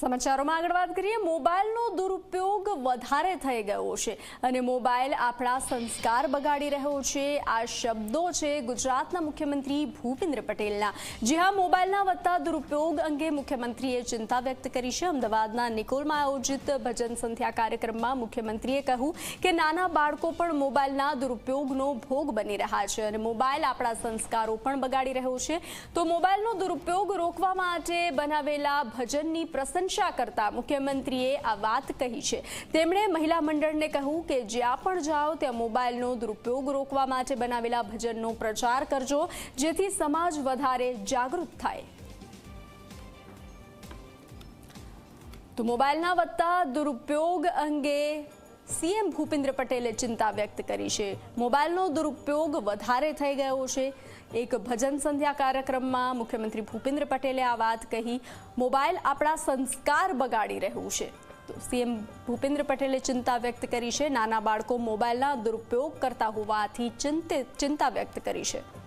સમાચારોમાં આગળ વાત કરીએ. મોબાઈલનો દુરુપયોગ વધારે થઈ ગયો છે અને મોબાઈલ આપણા સંસ્કાર બગાડી રહ્યો છે. આ શબ્દો છે ગુજરાતના મુખ્યમંત્રી ભૂપેન્દ્ર પટેલના. જે હા મોબાઈલના વધતા દુરુપયોગ અંગે મુખ્યમંત્રીએ ચિંતા વ્યક્ત કરી છે. અમદાવાદના નિકોલમાં આયોજિત ભજન સંધ્યા કાર્યક્રમમાં મુખ્યમંત્રીએ કહ્યું કે નાના બાળકો પણ મોબાઈલના દુરુપયોગનો ભોગ બની રહ્યા છે અને મોબાઈલ આપણા સંસ્કારો પણ બગાડી રહ્યો છે. તો મોબાઈલનો દુરુપયોગ રોકવા માટે બનાવેલા ભજનની પ્રશંસા કરતા મુખ્યમંત્રીએ આ વાત કહી છે. તેમણે મહિલા મંડળને કહ્યું કે જ્યાં પણ જાઓ ત્યાં મોબાઈલનો દુરુપયોગ રોકવા માટે બનાવેલા ભજનનો પ્રચાર કરજો, જેથી સમાજ વધારે જાગૃત થાય. તો મોબાઈલના વધતા દુરુપયોગ અંગે સીએમ ભૂપેન્દ્ર પટેલે ચિંતા વ્યક્ત કરી છે. મોબાઈલનો દુરુપયોગ વધારે થઈ ગયો છે. એક ભજન સંધ્યા કાર્યક્રમમાં મુખ્યમંત્રી ભૂપેન્દ્ર પટેલે આ વાત કહી, મોબાઈલ આપણા સંસ્કાર બગાડી રહ્યું છે. સીએમ ભૂપેન્દ્ર પટેલે ચિંતા વ્યક્ત કરી છે. નાના બાળકો મોબાઈલના દુરુપયોગ કરતા હોવાથી ચિંતિત ચિંતા વ્યક્ત કરી છે.